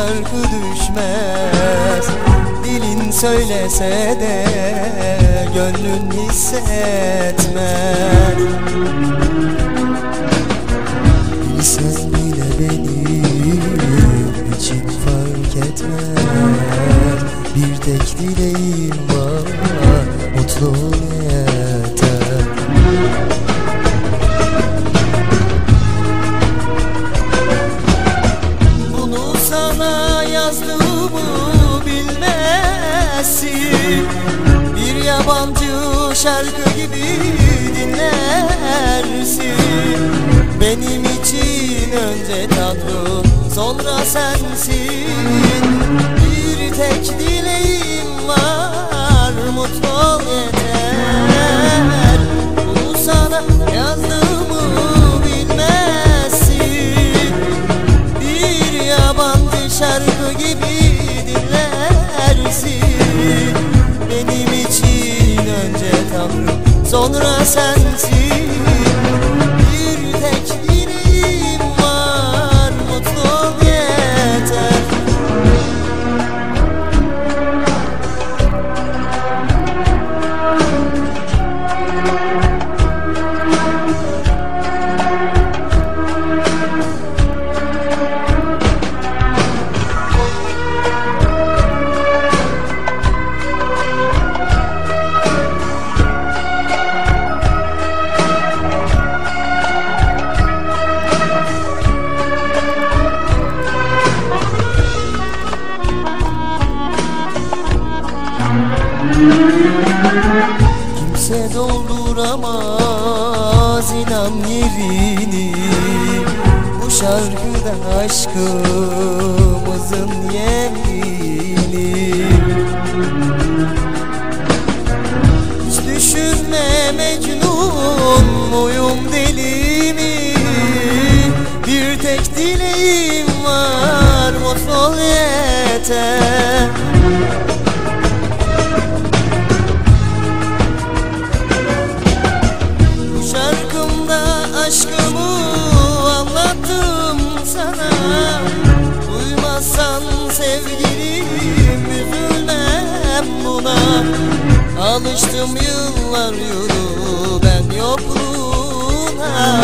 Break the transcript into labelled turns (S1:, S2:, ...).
S1: şarkı düşmez. Dilin söylese de gönlün hissetmez.
S2: Bilsen bile benim için fark etmez. Bir tek dileğim
S1: şarkı gibi dinlersin. Benim için önce tatlı sonra sensin. Bir tek dileğim var mutlu ol yeter. Bunu sana yazdığımı bilmezsin. Bir yabancı şarkı sonra sensin Kimse dolduramaz inan yerini. Bu şarkıda aşkımızın yerini Hiç düşünme Mecnun muyum deli mi? Bir tek dileğim var mutlu yeter aşkımı anlattım sana. Duymazsan sevgilim üzülmem buna. Alıştım yıllar yolu ben yokluğuna.